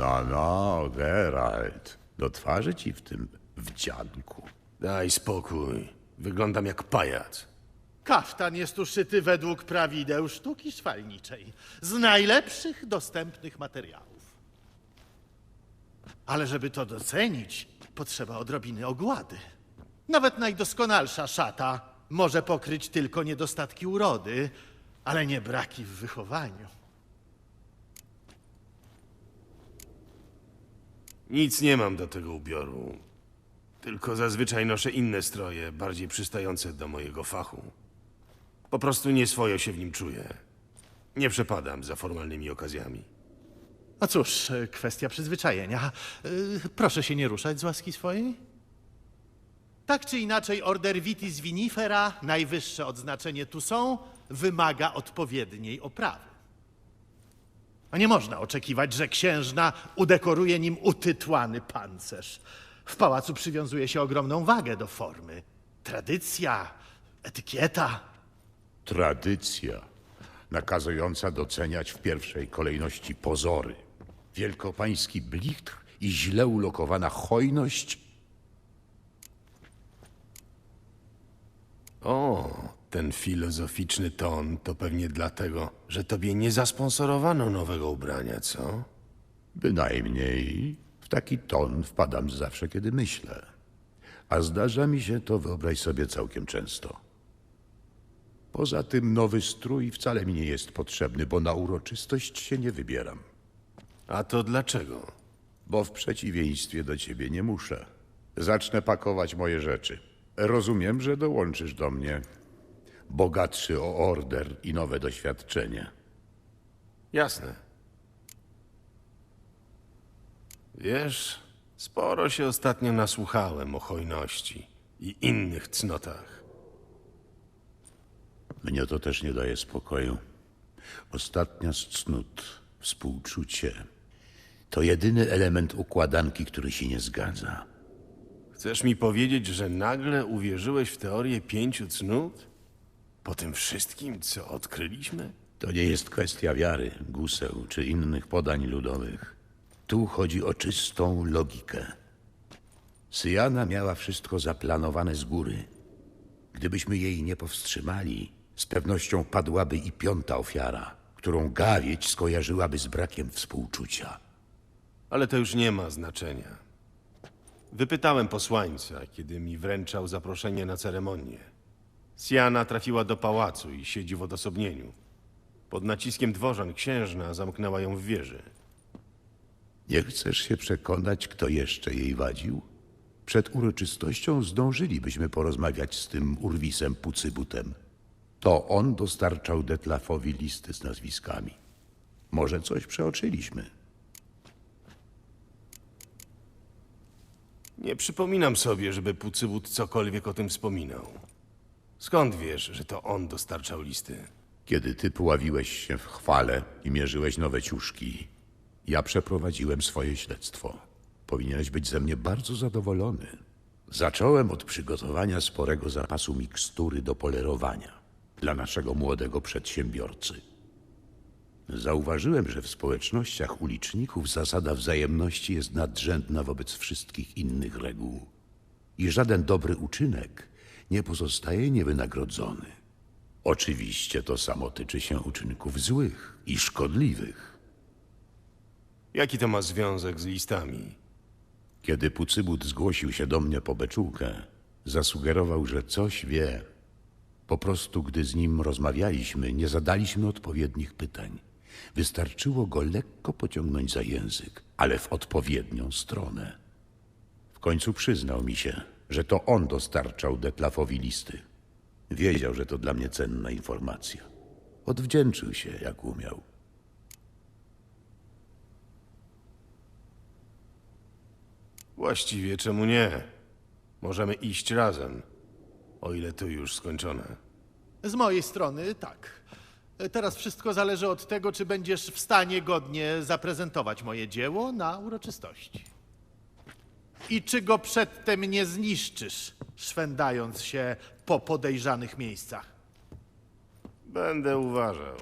No, no, Geralt. Do twarzy ci w tym wdzianku. Daj spokój. Wyglądam jak pajac. Kaftan jest uszyty według prawideł sztuki szwalniczej, z najlepszych dostępnych materiałów. Ale żeby to docenić, potrzeba odrobiny ogłady. Nawet najdoskonalsza szata może pokryć tylko niedostatki urody, ale nie braki w wychowaniu. Nic nie mam do tego ubioru. Tylko zazwyczaj noszę inne stroje, bardziej przystające do mojego fachu. Po prostu nieswojo się w nim czuję. Nie przepadam za formalnymi okazjami. No cóż, e, kwestia przyzwyczajenia. E, Proszę się nie ruszać z łaski swojej. Tak czy inaczej, order Vitis Vinifera, najwyższe odznaczenie tu są, wymaga odpowiedniej oprawy. A nie można oczekiwać, że księżna udekoruje nim utytłany pancerz. W pałacu przywiązuje się ogromną wagę do formy. Tradycja, etykieta. Tradycja nakazująca doceniać w pierwszej kolejności pozory. Wielkopański blichtr i źle ulokowana hojność O, ten filozoficzny ton to pewnie dlatego, że tobie nie zasponsorowano nowego ubrania, co? Bynajmniej w taki ton wpadam zawsze, kiedy myślę. A zdarza mi się to, wyobraź sobie, całkiem często. Poza tym nowy strój wcale mi nie jest potrzebny, bo na uroczystość się nie wybieram. A to dlaczego? Bo w przeciwieństwie do ciebie nie muszę. Zacznę pakować moje rzeczy. Rozumiem, że dołączysz do mnie. Bogatszy o order i nowe doświadczenie. Jasne. Wiesz, sporo się ostatnio nasłuchałem o hojności i innych cnotach. Mnie to też nie daje spokoju. Ostatnia z cnót, współczucie, to jedyny element układanki, który się nie zgadza. Chcesz mi powiedzieć, że nagle uwierzyłeś w teorię pięciu cnót? Po tym wszystkim, co odkryliśmy? To nie jest kwestia wiary, guseł czy innych podań ludowych. Tu chodzi o czystą logikę. Syjana miała wszystko zaplanowane z góry. Gdybyśmy jej nie powstrzymali, z pewnością padłaby i piąta ofiara, którą gawieć skojarzyłaby z brakiem współczucia. Ale to już nie ma znaczenia. Wypytałem posłańca, kiedy mi wręczał zaproszenie na ceremonię. Siana trafiła do pałacu i siedzi w odosobnieniu. Pod naciskiem dworzan księżna zamknęła ją w wieży. Nie chcesz się przekonać, kto jeszcze jej wadził? Przed uroczystością zdążylibyśmy porozmawiać z tym urwisem Pucybutem. To on dostarczał Detlafowi listy z nazwiskami. Może coś przeoczyliśmy. Nie przypominam sobie, żeby Pucywód cokolwiek o tym wspominał. Skąd wiesz, że to on dostarczał listy? Kiedy ty pławiłeś się w chwale i mierzyłeś nowe ciuszki, ja przeprowadziłem swoje śledztwo. Powinieneś być ze mnie bardzo zadowolony. Zacząłem od przygotowania sporego zapasu mikstury do polerowania dla naszego młodego przedsiębiorcy. Zauważyłem, że w społecznościach uliczników zasada wzajemności jest nadrzędna wobec wszystkich innych reguł i żaden dobry uczynek nie pozostaje niewynagrodzony. Oczywiście to samo tyczy się uczynków złych i szkodliwych. Jaki to ma związek z listami? Kiedy Pucybut zgłosił się do mnie po beczułkę, zasugerował, że coś wie. Po prostu, gdy z nim rozmawialiśmy, nie zadaliśmy odpowiednich pytań. Wystarczyło go lekko pociągnąć za język, ale w odpowiednią stronę. W końcu przyznał mi się, że to on dostarczał Detlafowi listy. Wiedział, że to dla mnie cenna informacja. Odwdzięczył się, jak umiał. Właściwie czemu nie? Możemy iść razem, o ile to już skończone. Z mojej strony tak. Teraz wszystko zależy od tego, czy będziesz w stanie godnie zaprezentować moje dzieło na uroczystości. I czy go przedtem nie zniszczysz, szwendając się po podejrzanych miejscach. Będę uważał.